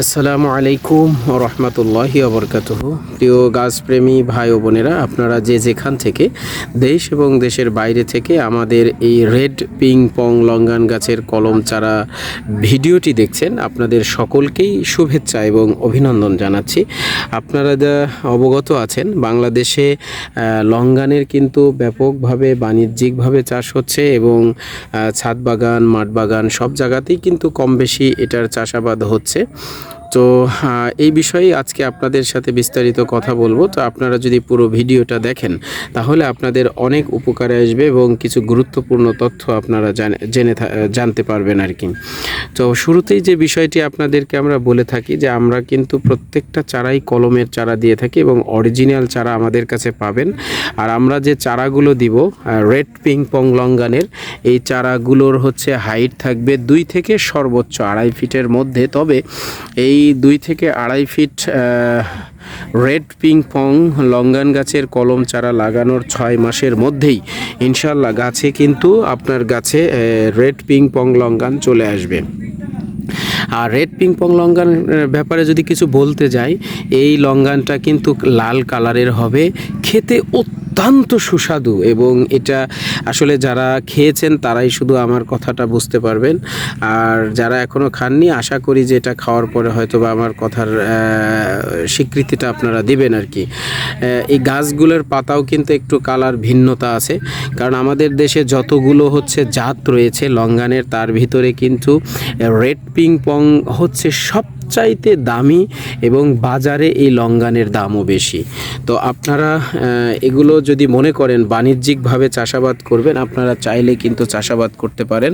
আসসালামু আলাইকুম রহমতুল্লাহি অবরকাতুহ প্রিয় গাছপ্রেমী ভাই ও বোনেরা, আপনারা যে যেখান থেকে দেশ এবং দেশের বাইরে থেকে আমাদের এই রেড পিং পং লঙ্গান গাছের কলম চারা ভিডিওটি দেখছেন, আপনাদের সকলকেই শুভেচ্ছা এবং অভিনন্দন জানাচ্ছি। আপনারা যা অবগত আছেন, বাংলাদেশে লঙ্গানের কিন্তু ব্যাপকভাবে বাণিজ্যিকভাবে চাষ হচ্ছে এবং ছাদ বাগান, মাঠ বাগান সব জায়গাতেই কিন্তু কম বেশি এটার চাষাবাদ হচ্ছে। তো এই বিষয়ে আজকে আপনাদের সাথে বিস্তারিত কথা বলব। তো আপনারা যদি পুরো ভিডিওটা দেখেন, তাহলে আপনাদের অনেক উপকারে আসবে এবং কিছু গুরুত্বপূর্ণ তথ্য আপনারা জেনে জানতে পারবেন আর কি। তো শুরুতেই যে বিষয়টি আপনাদেরকে আমরা বলে থাকি যে, আমরা কিন্তু প্রত্যেকটা চারাই কলমের চারা দিয়ে থাকি এবং অরিজিনাল চারা আমাদের কাছে পাবেন। আর আমরা যে চারাগুলো দিব রেড পিং পং, লঙ্গানের, এই চারাগুলোর হচ্ছে হাইট থাকবে দুই থেকে সর্বোচ্চ আড়াই ফিটের মধ্যে। তবে এই দুই থেকে আড়াই feet red ping pong longan গাছের কলম চারা লাগানোর ছয় মাসের মধ্যেই ইনশাল্লাহ গাছে কিন্তু আপনার গাছে রেড পিং পং লঙ্গান চলে আসবে। আর রেড পিং পং লঙ্গান ব্যাপারে যদি কিছু বলতে যাই, এই লঙ্গানটা কিন্তু লাল কালারের হবে। খেতে অত্যন্ত সুস্বাদু এবং এটা আসলে যারা খেয়েছেন তারাই শুধু আমার কথাটা বুঝতে পারবেন। আর যারা এখনও খাননি, আশা করি যে এটা খাওয়ার পরে হয়তো বা আমার কথার স্বীকৃতিটা আপনারা দিবেন আর কি। এই গাছগুলোর পাতাও কিন্তু একটু কালার ভিন্নতা আছে। কারণ আমাদের দেশে যতগুলো হচ্ছে জাত রয়েছে লঙ্গানের, তার ভিতরে কিন্তু রেড পিং পং হচ্ছে সবচাইতে দামি এবং বাজারে এই লঙ্গানের দামও বেশি। তো আপনারা এগুলো যদি মনে করেন, বাণিজ্যিকভাবে চাষাবাদ করবেন, আপনারা চাইলে কিন্তু চাষাবাদ করতে পারেন।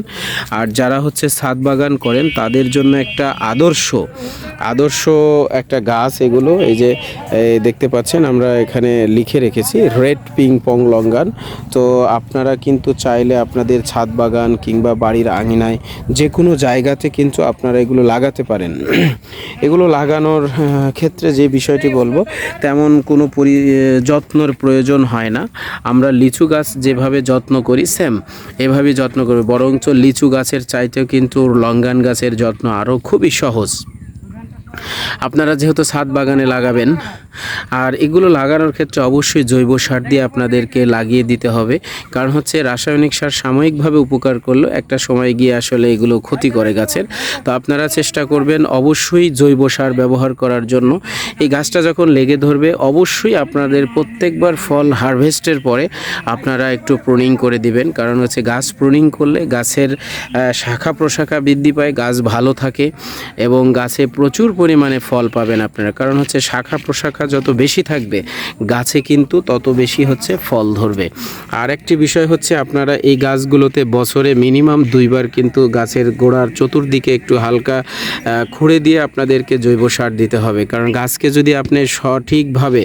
আর যারা হচ্ছে ছাদ বাগান করেন, তাদের জন্য একটা আদর্শ আদর্শ একটা গাছ এগুলো, এই যে দেখতে পাচ্ছেন, আমরা এখানে লিখে রেখেছি, রেড পিং পং লঙ্গান। তো আপনারা কিন্তু চাইলে আপনাদের ছাদ বাগান কিংবা বাড়ির আঙিনায় যে কোনো জায়গাতে কিন্তু আপনারা এগুলো লাগাতে পারেন। এগুলো লাগানোর ক্ষেত্রে যে বিষয়টি বলব, তেমন কোনো পরি যত্নর প্রয়োজন হয় না। আমরা লিচু গাছ যেভাবে যত্ন করি, সেম এভাবেই যত্ন করবে। বরঞ্চ লিচু গাছের চাইতেও কিন্তু লঙ্গান গাছের যত্ন আরও খুবই সহজ। আপনারা যেহেতু ছাদ বাগানে লাগাবেন আর এগুলো লাগানোর ক্ষেত্রে অবশ্যই জৈব সার দিয়ে আপনাদেরকে লাগিয়ে দিতে হবে। কারণ হচ্ছে রাসায়নিক সার সাময়িকভাবে উপকার করলেও একটা সময় গিয়ে আসলে এগুলো ক্ষতি করে গাছের। তো আপনারা চেষ্টা করবেন অবশ্যই জৈব সার ব্যবহার করার জন্য। এই গাছটা যখন লেগে ধরবে, অবশ্যই আপনাদের প্রত্যেকবার ফল হারভেস্টের পরে আপনারা একটু প্রুনিং করে দিবেন। কারণ হচ্ছে গাছ প্রুনিং করলে গাছের শাখা প্রশাখা বৃদ্ধি পায়, গাছ ভালো থাকে এবং গাছে প্রচুর পরিমাণে ফল পাবেন আপনারা। কারণ হচ্ছে শাখা প্রশাখা যত বেশি থাকবে, গাছে কিন্তু তত বেশি হচ্ছে ফল ধরবে। আর একটি বিষয় হচ্ছে আপনারা এই গাছগুলোতে বছরে মিনিমাম দুইবার কিন্তু গাছের গোড়ার চতুর্দিকে একটু হালকা খুঁড়ে দিয়ে আপনাদেরকে জৈব সার দিতে হবে। কারণ গাছকে যদি আপনি সঠিকভাবে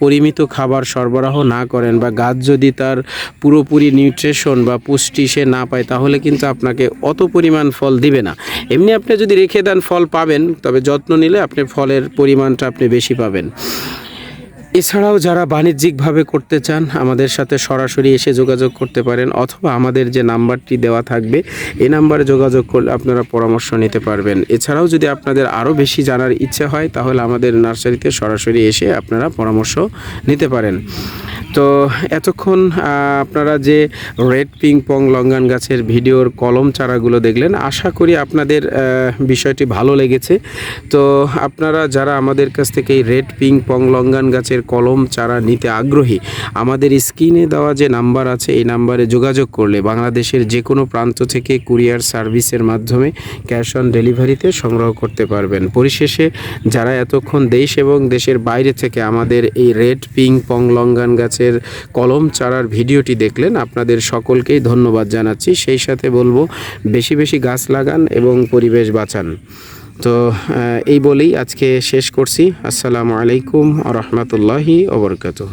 পরিমিত খাবার সরবরাহ না করেন বা গাছ যদি তার পুরোপুরি নিউট্রিশন বা পুষ্টি সে না পায়, তাহলে কিন্তু আপনাকে অত পরিমাণ ফল দিবে না। এমনি আপনি যদি রেখে দেন ফল পাবেন, তবে যত্ন নিলে আপনি ফলের পরিমাণটা আপনি বেশি পাবেন। এছাড়াও যারা বাণিজ্যিকভাবে করতে চান, আমাদের সাথে সরাসরি এসে যোগাযোগ করতে পারেন অথবা আমাদের যে নাম্বারটি দেওয়া থাকবে, এই নাম্বারে যোগাযোগ করলে আপনারা পরামর্শ নিতে পারবেন। এছাড়াও যদি আপনাদের আরও বেশি জানার ইচ্ছে হয়, তাহলে আমাদের নার্সারিতে সরাসরি এসে আপনারা পরামর্শ নিতে পারেন। তো এতক্ষণ আপনারা যে রেড পিং পং লঙ্গান গাছের ভিডিওর কলম চারাগুলো দেখলেন, আশা করি আপনাদের বিষয়টি ভালো লেগেছে। তো আপনারা যারা আমাদের কাছ থেকে এই রেড পিং পং লঙ্গান গাছের কলম চারা নিতে আগ্রহী, আমাদের স্ক্রিনে দেওয়া যে নাম্বার আছে, এই নাম্বারে যোগাযোগ করলে বাংলাদেশের যে কোনো প্রান্ত থেকে কুরিয়ার সার্ভিসের মাধ্যমে ক্যাশ অন ডেলিভারিতে সংগ্রহ করতে পারবেন। পরিশেষে, যারা এতক্ষণ দেশ এবং দেশের বাইরে থেকে আমাদের এই রেড পিং পং লঙ্গান গাছের কলম চারার ভিডিওটি দেখলেন। আপনাদের সকলকেই ধন্যবাদ জানাচ্ছি। সেই সাথে বলব, বেশি বেশি গাছ লাগান এবং পরিবেশ বাঁচান। তো এই বলেই আজকে শেষ করছি। আসসালামু আলাইকুম রহমতুল্লাহি ওবরকাতুহ